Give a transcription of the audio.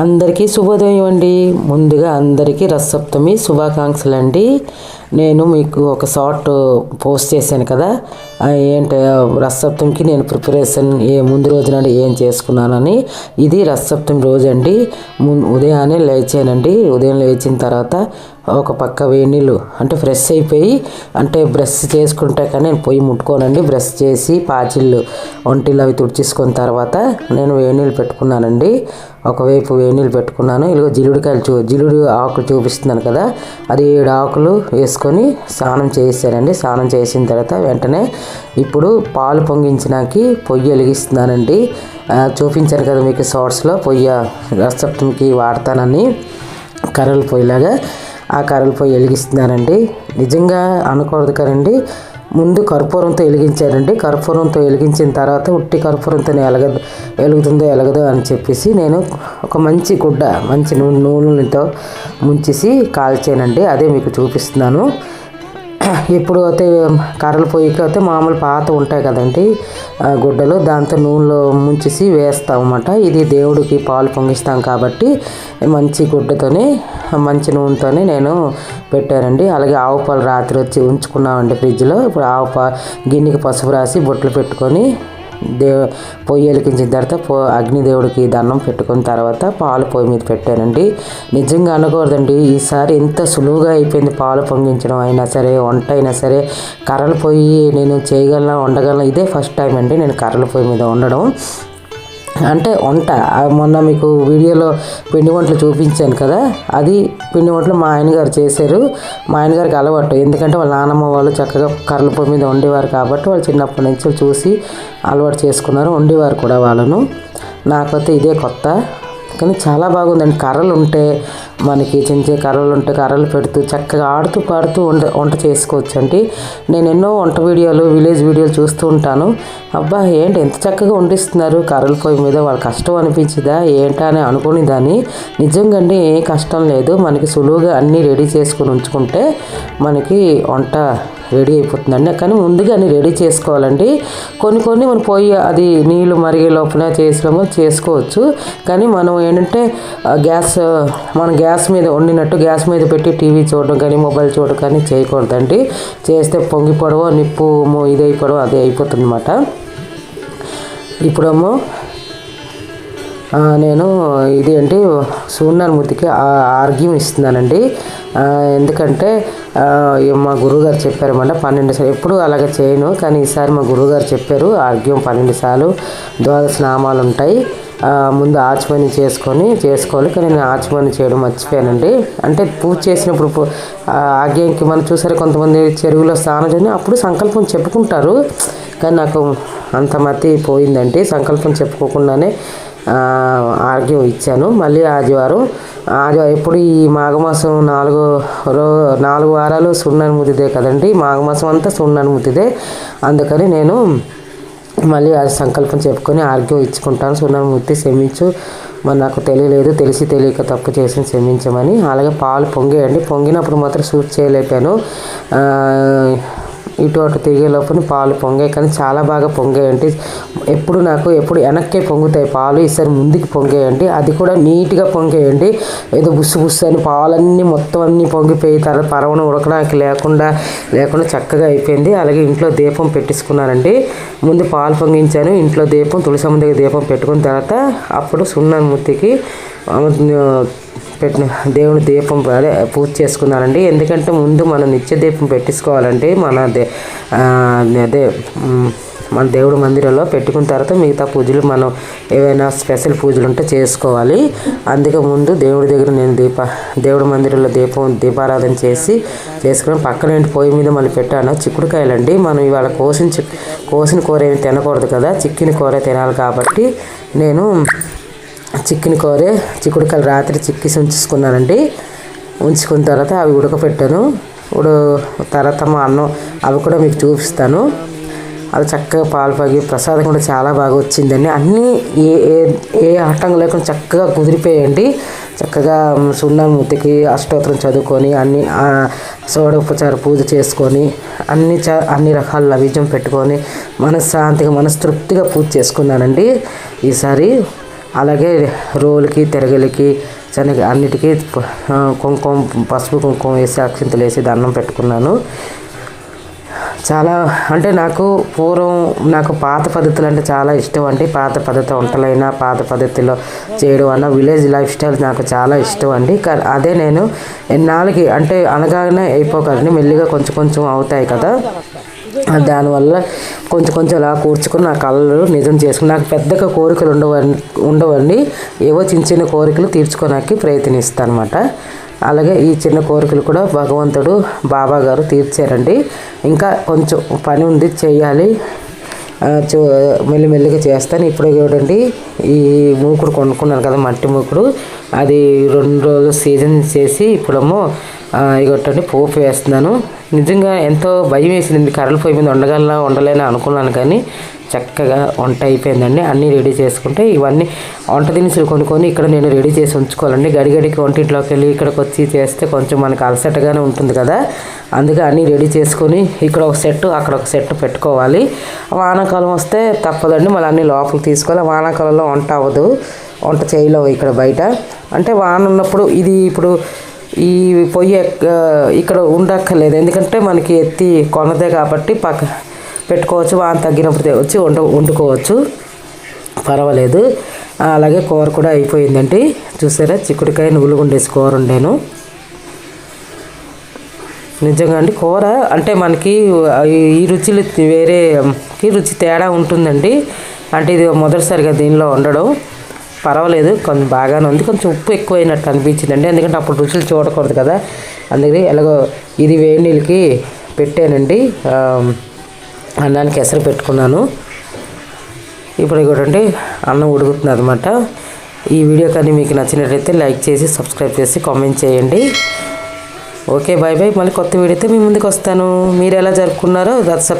అందరికీ శుభోదయం అండి. ముందుగా అందరికీ రసప్తమి శుభాకాంక్షలు అండి నేను మీకు ఒక షార్ట్ పోస్ట్ చేశాను కదా. ఏంటి రసప్తమికి నేను ప్రిపరేషన్ ఏ ముందు రోజున ఏం చేసుకున్నానని. ఇది రథసప్తమి రోజు అండి ము- ఉదయాన్నే లేచానండి. ఉదయం లేచిన తర్వాత ఒక పక్క వేడి నీళ్ళు అంటే ఫ్రెష్ అయిపోయి అంటే బ్రష్ చేసుకుంటే కానీ నేను పొయ్యి ముట్టుకోనండి. బ్రష్ చేసి పాచిళ్ళు ఒంటిలు అవి తుడిచేసుకున్న తర్వాత నేను వేడి నీళ్ళు పెట్టుకున్నానండి. ఒకవైపు వేడి నీళ్ళు పెట్టుకున్నాను. ఇదిగో జిలుడికాయలు చూ జిలుడు ఆకులు చూపిస్తున్నాను కదా. అది ఏడు ఆకులు తీసుకొని స్నానం చేయిస్తానండి స్నానం చేసిన తర్వాత వెంటనే ఇప్పుడు పాలు పొంగించడానికి పొయ్యి వెలిగిస్తున్నానండి. చూపించాను కదా మీకు షార్ట్స్లో. పొయ్యి రసప్తంకి వాడతానని. కర్రలు పొయ్యిలాగా ఆ కర్రలు పొయ్యి వెలిగిస్తున్నానండి. నిజంగా అనకూడదు కదండి. ముందు కర్పూరంతో వెలిగించారండి కర్పూరంతో వెలిగించిన తర్వాత ఉట్టి కర్పూరంతో ఎలగ వెలుగుతుందో ఎలగదో అని చెప్పేసి నేను ఒక మంచి గుడ్డ మంచి నూనె నూనెలతో ముంచేసి కాల్చానండి. అదే మీకు చూపిస్తున్నాను. ఇప్పుడు అయితే కర్రల పొయ్యికి అయితే మామూలు పాత ఉంటాయి కదండి ఆ గుడ్డలు. దాంతో నూనెలో ముంచేసి వేస్తాం అన్నమాట ఇది దేవుడికి పాలు పొంగిస్తాం కాబట్టి మంచి గుడ్డతోనే మంచి నూనెతోనే నేను పెట్టానండి. అలాగే ఆవు పాలు రాత్రి వచ్చి ఉంచుకున్నామండి ఫ్రిడ్జ్లో. ఇప్పుడు ఆవు పా గిన్నెకి పసుపు రాసి బొట్లు పెట్టుకొని దే పొయ్యి వెలిగించిన తర్వాత పో అగ్నిదేవుడికి దండం పెట్టుకున్న తర్వాత పాలు పొయ్యి మీద పెట్టానండి. నిజంగా అనకూడదండి. ఈసారి ఎంత సులువుగా అయిపోయింది పాలు పొంగించడం. అయినా సరే వంట అయినా సరే కర్రల పొయ్యి నేను చేయగలను వండగలను? ఇదే ఫస్ట్ టైం అండి నేను కర్రల పొయ్యి మీద వండడం. అంటే వంట. మొన్న మీకు వీడియోలో పిండి వంటలు చూపించాను కదా. అది పిండి వంటలు మా ఆయనగారు చేశారు. మా ఆయనగారికి అలవాటు. ఎందుకంటే వాళ్ళ నానమ్మ వాళ్ళు చక్కగా కర్రల పొయ్యి మీద వండేవారు కాబట్టి వాళ్ళు చిన్నప్పటి నుంచి చూసి అలవాటు చేసుకున్నారు. వండేవారు కూడా వాళ్ళను. నాకైతే ఇదే కొత్త. కానీ చాలా బాగుందండి. కర్రలు ఉంటే మనకి చిన్న చిన్న కర్రలు ఉంటే కర్రలు పెడుతూ చక్కగా ఆడుతూ పాడుతూ వంట వంట చేసుకోవచ్చు అండి నేను ఎన్నో వంట వీడియోలు విలేజ్ వీడియోలు చూస్తూ ఉంటాను. అబ్బా ఏంటి ఎంత చక్కగా వండిస్తున్నారు? కర్రల పొయ్యి మీద వాళ్ళ కష్టం అనిపించిందా? ఏంటా అని అనుకుని దాన్ని నిజంగా ఏ కష్టం లేదు. మనకి సులువుగా అన్నీ రెడీ చేసుకుని ఉంచుకుంటే మనకి వంట రెడీ అయిపోతుందండి. కానీ ముందుగా అన్ని రెడీ చేసుకోవాలండి. కొన్ని కొన్ని మనం పోయి అది నీళ్ళు మరిగే లోపల చేసినామో చేసుకోవచ్చు. కానీ మనం ఏంటంటే గ్యాస్ మన గ్యాస్ మీద వండినట్టు గ్యాస్ మీద పెట్టి టీవీ చూడడం కానీ మొబైల్ చూడడం కానీ చేయకూడదండి. చేస్తే పొంగిపోవడమో నిప్పు ఇది అయిపోవడం అదే అయిపోతుంది అనమాట ఇప్పుడేమో నేను ఇది ఏంటి సూర్యనారాయణమూర్తికి ఆర్గ్యం ఇస్తున్నానండి. ఎందుకంటే మా గురువుగారు చెప్పారన్నమాట పన్నెండు సార్లు. ఎప్పుడు అలాగే చేయను కానీ ఈసారి మా గురువుగారు చెప్పారు ఆర్గ్యం పన్నెండు సార్లు ద్వాదశ నామాలు ఉంటాయి. ముందు ఆచమని చేసుకొని చేసుకోవాలి కానీ నేను ఆచమని చేయడం మర్చిపోయానండి. అంటే పూజ చేసినప్పుడు పు- ఆగ్యంకి మనం చూసారు కొంతమంది చెరువులో స్నానం చేసి అప్పుడు సంకల్పం చెప్పుకుంటారు. కానీ నాకు అంత మతి పోయిందండి సంకల్పం చెప్పుకోకుండానే. ఆర్గ్యం ఇచ్చాను. మళ్ళీ ఆదివారం ఆదివారం ఎప్పుడు ఈ మాఘమాసం నాలుగు రో నాలుగు వారాలు సున్నాను ముద్దిదే కదండి. మాఘమాసం అంతా సున్నాను ముద్దిదే. అందుకని నేను మళ్ళీ ఆ సంకల్పం చెప్పుకొని ఆర్గ్యం ఇచ్చుకుంటాను. సున్నాను ముద్ది క్షమించు. మరి నాకు తెలియలేదు తెలిసి తెలియక తప్పు చేసి క్షమించమని. అలాగే పాలు పొంగేయండి. పొంగినప్పుడు మాత్రం సూట్ చేయలేపాను ఇటు అటు తిరిగే లోపల పాలు పొంగాయి. కానీ చాలా బాగా పొంగాయండి. ఎప్పుడు నాకు ఎప్పుడు వెనక్కే పొంగుతాయి పాలు ఈసారి ముందుకు పొంగేయండి. అది కూడా నీట్గా పొంగేయండి. ఏదో బుస్సు బుస్సు అని పాలన్నీ మొత్తం అన్నీ పొంగిపోయి తర్వాత పరవణ ఉడకడానికి లేకుండా లేకుండా చక్కగా అయిపోయింది. అలాగే ఇంట్లో దీపం పెట్టించుకున్నానండి. ముందు పాలు పొంగించాను. ఇంట్లో దీపం తులసమ్మ దగ్గర దీపం పెట్టుకున్న తర్వాత అప్పుడు సున్నామూర్తికి పెట్టిన దేవుని దీపం అదే పూజ చేసుకున్నానండి ఎందుకంటే ముందు మనం నిత్య దీపం పెట్టించుకోవాలండి మన దే అదే మన దేవుడి మందిరంలో పెట్టుకున్న తర్వాత మిగతా పూజలు మనం ఏవైనా స్పెషల్ పూజలు ఉంటే చేసుకోవాలి. అందుకే ముందు దేవుడి దగ్గర నేను దీప దేవుడి మందిరంలో దీపం దీపారాధన చేసి చేసుకుని పక్కన ఇంటి పొయ్యి మీద మళ్ళీ పెట్టాను. చిక్కుడుకాయలండి. మనం ఇవాళ కోసిన కోసిన కూర ఏమి తినకూడదు కదా. చిక్కిన కూర తినాలి కాబట్టి నేను చికెన్ కూర చిక్కుడుకాయలు రాత్రి చిక్కిసి ఉంచుకున్నానండి ఉంచుకున్న తర్వాత అవి ఉడకపెట్టాను. ఇప్పుడు తర్వాత మా అన్నం అవి కూడా మీకు చూపిస్తాను. అవి చక్కగా పాలు పగి ప్రసాదం కూడా చాలా బాగా వచ్చిందండి. అన్నీ ఏ ఏ ఏ ఆటంకం లేకుండా చక్కగా కుదిరిపోయాయండి. చక్కగా సున్నామూర్తికి అష్టోత్తరం చదువుకొని అన్ని సోడోపచార పూజ చేసుకొని అన్ని చ అన్ని రకాల నైవేద్యం పెట్టుకొని మనశ్శాంతిగా మనస్తృప్తిగా పూజ చేసుకున్నానండి. ఈసారి అలాగే రోలుకి తిరగలికి శనగ అన్నిటికీ కుంకుమ పసుపు కుంకుమ వేసి అక్షింతలు వేసి దండం పెట్టుకున్నాను. చాలా అంటే నాకు పూర్వం నాకు పాత పద్ధతులు అంటే చాలా ఇష్టం అండి. పాత పద్ధతి వంటలైనా పాత పద్ధతిలో చేయడం అన్న విలేజ్ లైఫ్ స్టైల్ నాకు చాలా ఇష్టం అండి. అదే నేను ఎన్నాళ్ళకి అంటే అనగానే అయిపోకండి మెల్లిగా కొంచెం కొంచెం అవుతాయి కదా. దానివల్ల కొంచెం కొంచెం అలా కూర్చుకొని నా కళ్ళు నిజం చేసుకుని నాకు పెద్దగా కోరికలు ఉండవండి ఉండవండి. ఏవో చిన్న చిన్న కోరికలు తీర్చుకోవడానికి ప్రయత్నిస్తాను అనమాట అలాగే ఈ చిన్న కోరికలు కూడా భగవంతుడు బాబా గారు తీర్చారండి. ఇంకా కొంచెం పని ఉంది చేయాలి. చూ మెల్లిమెల్లిగా చేస్తాను. ఇప్పుడు చూడండి ఈ మూకుడు కొనుక్కున్నాను కదా మట్టి మూకుడు. అది రెండు రోజులు సీజన్ చేసి ఇప్పుడేమో ఇగొట్టండి పోపు వేస్తున్నాను. నిజంగా ఎంతో భయం వేసింది. కర్రలు పొయ్యి మీద ఉండగలనా ఉండలేనా అనుకున్నాను కానీ చక్కగా వంట అయిపోయిందండి. అన్నీ రెడీ చేసుకుంటే ఇవన్నీ వంట దినుసులు కొనుక్కొని ఇక్కడ నేను రెడీ చేసి ఉంచుకోవాలండి. గడిగడికి వంటింట్లోకి వెళ్ళి ఇక్కడికి వచ్చి చేస్తే కొంచెం మనకు అలసటగానే ఉంటుంది కదా. అందుకే అన్నీ రెడీ చేసుకొని ఇక్కడ ఒక సెట్ అక్కడ ఒక సెట్ పెట్టుకోవాలి. వానాకాలం వస్తే తప్పదండి. మళ్ళీ అన్నీ లోపలికి తీసుకోవాలి. వానాకాలంలో వంట అవ్వదు. వంట చేయలేవు ఇక్కడ బయట. అంటే వాన ఉన్నప్పుడు ఇది ఇప్పుడు ఈ పొయ్యి ఇక్కడ ఉండక్కర్లేదు. ఎందుకంటే మనకి ఎత్తి కొనదే కాబట్టి పక్క పెట్టుకోవచ్చు. వాన తగ్గినప్పుడు వచ్చి వండ వండుకోవచ్చు. పర్వాలేదు. అలాగే కూర కూడా అయిపోయిందండి. చూసారా? చిక్కుడుకాయ నువ్వులు గుండేసి కూర ఉండేను నిజంగా అండి కూర అంటే మనకి ఈ- రుచులు వేరే రుచి తేడా ఉంటుందండి. అంటే ఇది మొదటిసారిగా దీనిలో ఉండడం పర్వాలేదు కొంచెం బాగానే ఉంది. కొంచెం ఉప్పు ఎక్కువైనట్టు అనిపించిందండి. ఎందుకంటే అప్పుడు రుచులు చూడకూడదు కదా. అందుకని ఎలాగో ఇది వేడి నీళ్ళకి పెట్టానండి. అన్నానికి ఎసరు పెట్టుకున్నాను. ఇప్పుడు చూడండి అన్నం ఉడుకుతుంది అనమాట ఈ వీడియో కానీ మీకు నచ్చినట్లయితే లైక్ చేసి సబ్స్క్రైబ్ చేసి కామెంట్ చేయండి. Okay bye bye. మళ్ళీ కొత్త వీడియోతో మీ ముందుకు వస్తాను. మీరు ఎలా జరుపుకున్నారో దట్స్